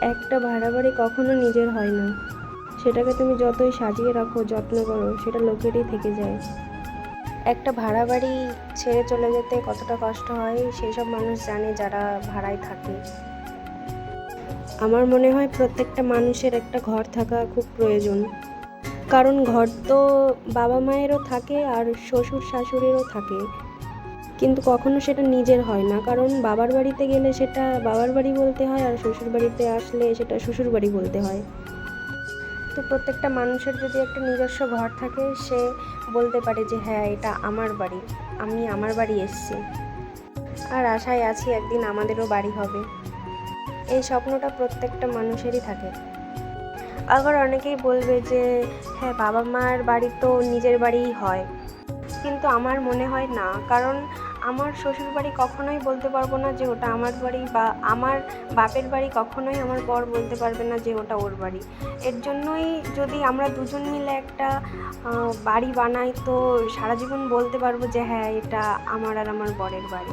একটা ভাড়া বাড়ি কখনো নিজের হয় না। সেটাকে তুমি যতই সাজিয়ে রাখো, যত্ন করো, সেটা লোকেরই থেকে যায়। একটা ভাড়া বাড়ি ছেড়ে চলে যেতে কতটা কষ্ট হয় সেই সব মানুষ জানে যারা ভাড়ায় থাকে। আমার মনে হয় প্রত্যেকটা মানুষের একটা ঘর থাকা খুব প্রয়োজন। কারণ ঘর তো বাবা মায়েরও থাকে আর শ্বশুর শাশুড়িরও থাকে। কিন্তু কখনো সেটা নিজের হয় না। কারণ বাবার বাড়িতে গেলে সেটা বাবার বাড়ি বলতে হয় আর শ্বশুর বাড়িতে আসলে সেটা শ্বশুর বাড়ি বলতে হয়। তো প্রত্যেকটা মানুষের যদি একটা নিজস্ব ঘর থাকে, সে বলতে পারে যে হ্যাঁ এটা আমার বাড়ি। আমি আমার বাড়ি এসেছি। আর আশায় আছি একদিন আমাদেরও বাড়ি হবে। এই স্বপ্নটা প্রত্যেকটা মানুষেরই থাকে। আবার অনেকেই বলবে যে হ্যাঁ বাবা মার বাড়ি তো নিজের বাড়িই হয়। কিন্তু আমার মনে হয় না। কারণ আমার শ্বশুর বাড়ি কখনোই বলতে পারব না যে ওটা আমার বাড়ি বা আমার বাপের বাড়ি কখনোই আমার বর বলতে পারবে না যে ওটা ওর বাড়ি। এর জন্যই যদি আমরা দুজন মিলে একটা বাড়ি বানাই তো সারা জীবন বলতে পারব যে হ্যাঁ এটা আমার আর আমার বরের বাড়ি।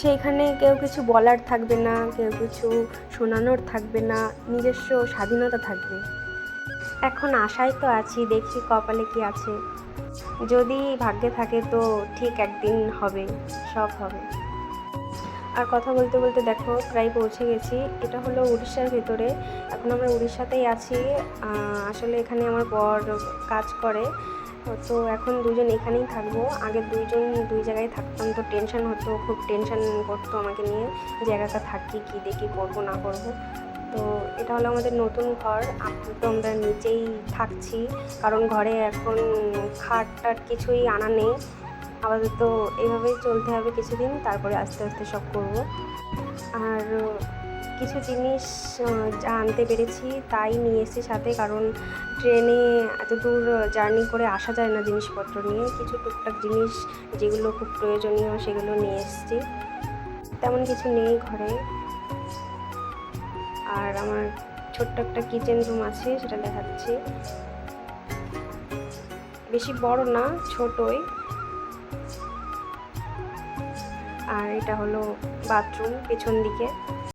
সেইখানে কেউ কিছু বলার থাকবে না, কেউ কিছু শোনানোর থাকবে না, নিজস্ব স্বাধীনতা থাকবে। এখন আশায় তো আছি, দেখছি কপালে কি আছে। যদি ভাগ্যে থাকে তো ঠিক একদিন হবে, সব হবে। আর কথা বলতে বলতে দেখো, প্রায় পৌঁছে গেছি। এটা হলো উড়িষ্যার ভেতরে। এখন আমরা উড়িষ্যাতেই আছি। আসলে এখানে আমার বর কাজ করে। তো এখন দুজন এখানেই থাকব। আগে দুইজন দুই জায়গায় থাকতাম তো টেনশন হতো, খুব টেনশন করতো আমাকে নিয়ে। যে একা থাকি, কী দেখি, করব, না করব। তো এটা হলো আমাদের নতুন ঘর। আপাতত আমরা নিচেই থাকছি, কারণ ঘরে এখন খাট টাট কিছুই আনা নেই। আপাতত এইভাবেই চলতে হবে কিছুদিন, তারপরে আস্তে আস্তে সব করব। আর কিছু জিনিস যা আনতে পেরেছি তাই নিয়ে এসেছি সাথে, কারণ ট্রেনে এত দূর জার্নি করে আসা যায় না জিনিসপত্র নিয়ে। কিছু টুকটাক জিনিস যেগুলো খুব প্রয়োজনীয় সেগুলো নিয়ে এসেছি। তেমন কিছু নেই ঘরে। আর আমার ছোট্ট একটা কিচেন রুম আছে, সেটা দেখাচ্ছি। বেশি বড় না, ছোটই। আর এটা হলো বাথরুম পেছন দিকে।